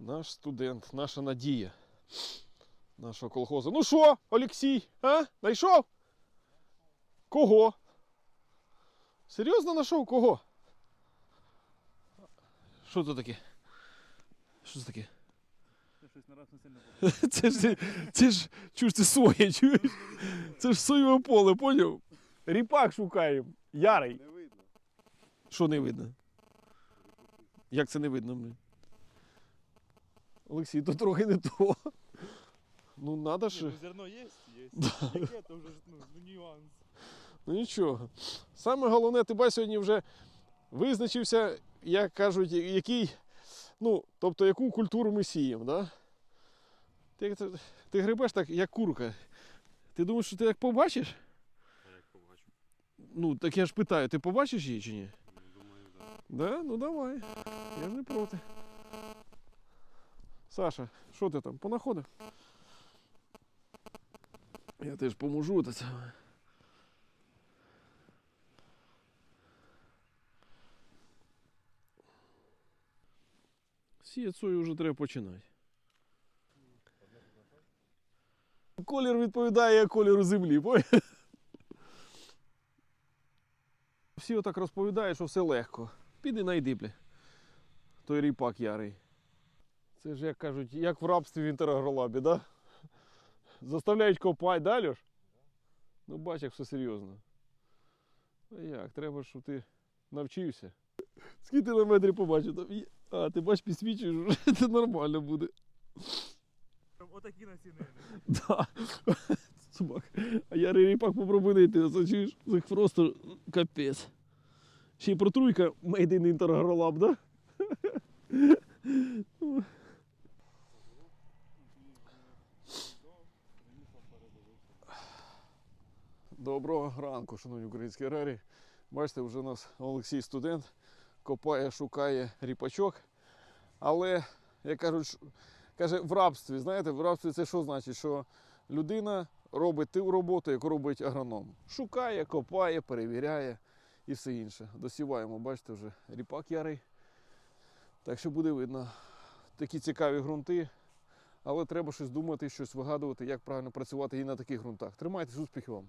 Наш студент, наша надія нашого колхозу. Ну що, Олексій, а? Знайшов? Кого? Серйозно знайшов кого? Що це таке? Що це таке? Це ж, це ж, чуєш, це соя, чуєш? Це ж соєве поле, поняв? Ріпак шукаємо. Ярий. Не видно. Що не видно? Як це не видно, блін? Олексій, то трохи не то. Ну, надо ж. ну зерно є, є. Яке то вже ну, ну, нюанс. Ну нічого. Саме головне, ти бачиш, сьогодні вже визначився, як кажуть, який, ну, тобто яку культуру ми сіємо, да? Ти, ти, ти грибеш так, як курка. Ти думаєш, що ти як побачиш? А як побачу? Ну, так я ж питаю, ти побачиш її чи ні? Думаю, так. Да? Ну давай. Я ж не проти. Саша, що ти там? Понаходив? Я теж поможу та. Сіяти сою вже треба починати. Колір відповідає кольору землі. Всі отак розповідають, що все легко. Піди найди, бля. Той ріпак ярий. Це ж, як кажуть, як в рабстві в інтерагролабі, да? Заставляють копати, да, Льош? Ну, бач, як все серйозно. А як? Треба, щоб ти навчився. Скільки ти на метрі побачив? Там є- А, ти бач, підсвічуєш, це нормально буде. Отакі насінини. Да. Собак. А я ріпак попробуй знайти, це чуєш? Це просто капець. Ще й протруйка Made in Інтергролаб, да? Доброго ранку, шановні українські аграрії. Бачите, вже у нас Олексій студент копає, шукає ріпачок. Але, як кажуть, каже, в рабстві, знаєте, в рабстві це що значить? Що людина робить ту роботу, яку робить агроном. Шукає, копає, перевіряє і все інше. Досіваємо, бачите, вже ріпак ярий. Так що буде видно. Такі цікаві ґрунти. Але треба щось думати, щось вигадувати, як правильно працювати і на таких ґрунтах. Тримайтесь, успіхів вам!